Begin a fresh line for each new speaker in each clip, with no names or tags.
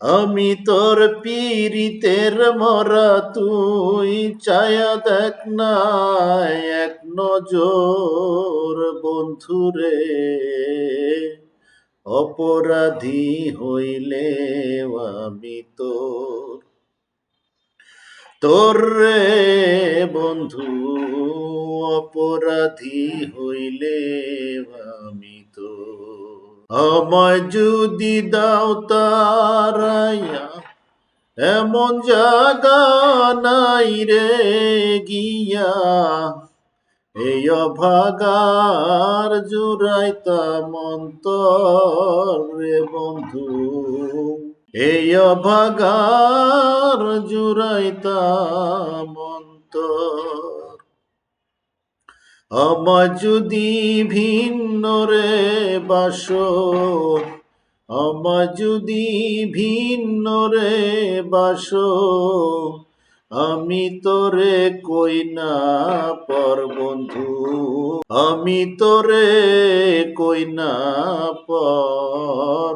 আমি তোর পীড়িতের মরা তুই চায়া দেখ এক নজর বন্ধুরে অপরাধী হইলে আমি তোর তোর রে বন্ধু। অপরাধী হইলে আমি তো আমায় যদি দাও তারাইয়া, এমন জাগা নাই রে গিয়া। এই অভাগার জুড়াইতা মন্তর রে বন্ধু। এই অভাগার জুড়াইতা মন্তর আমার যদি ভিন্ন রে বাস আমার যদি ভিন্ন রে বাস আমি তোরে কই না পর বন্ধু, আমি তোরে কই না পর,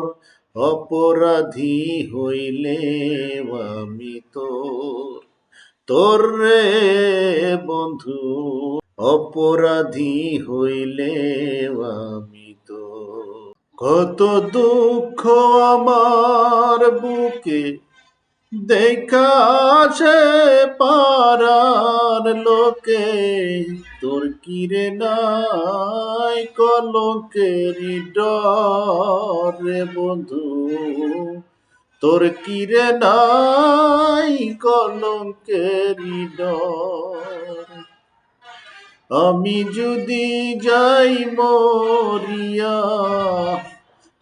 অপরাধী হইলে আমি তোর তোর রে বন্ধু। অপরাধী হইলে আমি তো কত দুঃখ আমার বুকে, দেখা সে পারার লোকে, তোর কিরে নাই কলকের ডর বন্ধু, তোর কিরে নাই কলকের ডর। আমি যদি যাই মরিয়া,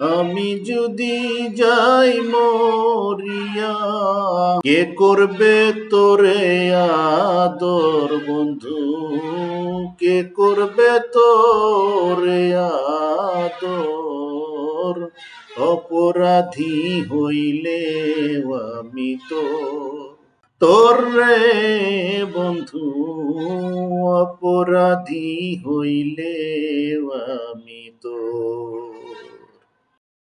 আমি যদি যাই মরিয়া, কে করবে তোরে আদর বন্ধু? কে করবে তোরে আদর? অপরাধী হইলে আমি তোর তোর রে বন্ধু অপরাধী হইলে আমি তো